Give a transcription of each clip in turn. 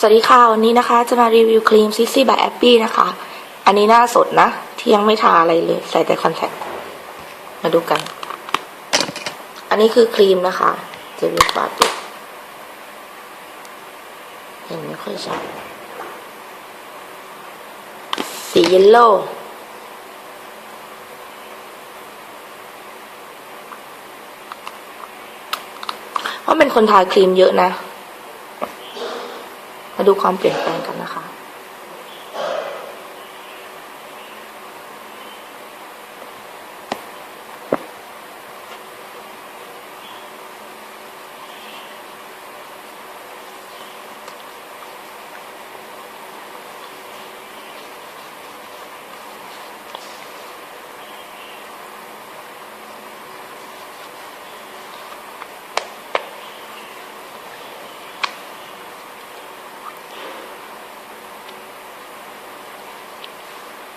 สวัสดีค่ะ วันนี้นะคะจะมารีวิวครีมซิซี่บายแอปปี้นะคะ อันนี้หน้าสดนะ ที่ยังไม่ทาอะไรเลย ใส่แต่คอนแทคมาดูกัน อันนี้คือครีมนะคะ จะดูฝาปิดเห็นไม่ค่อยชัดสีเยลโล่เพราะเป็นคนทาครีมเยอะนะ มาดูความเปลี่ยนแปล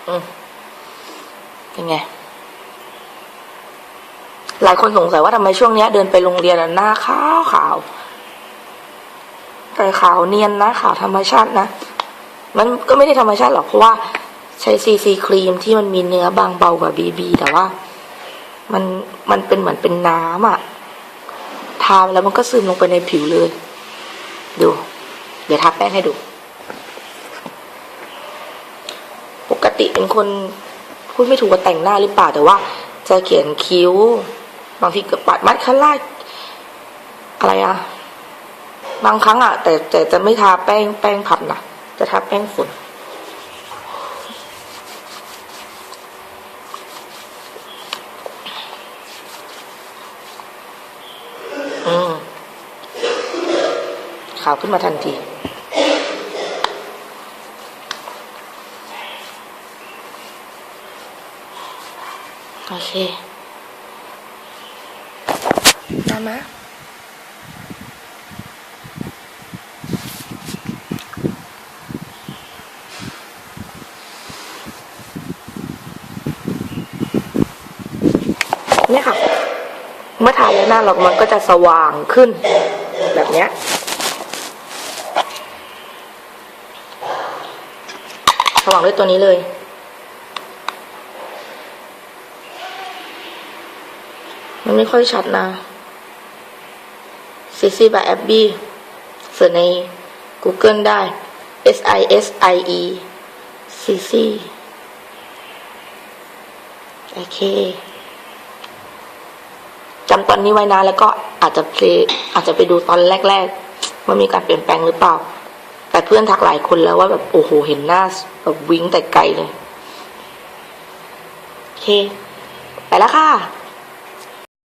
อืมเป็นไง หลายคนสงสัยว่าทำไมช่วงเนี้ย เดินไปโรงเรียนหน้าขาวขาวแต่ขาวเนียนนะขาวธรรมชาตินะมันก็ไม่ได้ธรรมชาติหรอกเพราะว่าใช้ซีซีครีมที่มันมีเนื้อบางเบากว่าบีบีแต่ว่า มันมันเป็นเหมือนเป็นน้ำอะทาแล้วมันก็ซึมลงไปในผิวเลย ดู เดี๋ยวทาแป้งให้ดู ปก ติเป็นคนพูดไม่ถูกว่าแต่งหน้าหรือเปล่าแต่ว่า จะเขียนคิ้ว บางทีก็ปัดมัดคันล่าอะไรอะบางครั้งอะแต่แต่จะไม่ทาแป้งแป้งพับนะจะทาแป้งฝุ่นอืมขาวขึ้นมาทันที โอเคมามะเนี่ยค่ะ เมื่อทาแล้วหน้าเรามันก็จะสว่างขึ้น แบบเนี้ยสว่างด้วยตัวนี้เลย มันไม่ค่อยชัดนะซิซี่บายแอบบี้เสิร์ชใน Google ได้ S I S I E ซิซี่โอเคจำตอนนี้ไว้นะแล้วก็อาจจะเพลอาจจะไปดูตอนแรกๆว่ามีการเปลี่ยนแปลงหรือเปล่า แต่เพื่อนทักหลายคนแล้วว่าแบบโอ้โหเห็นหน้าแบบวิ่งแต่ไกลเลย โอเค ไปแล้วค่ะ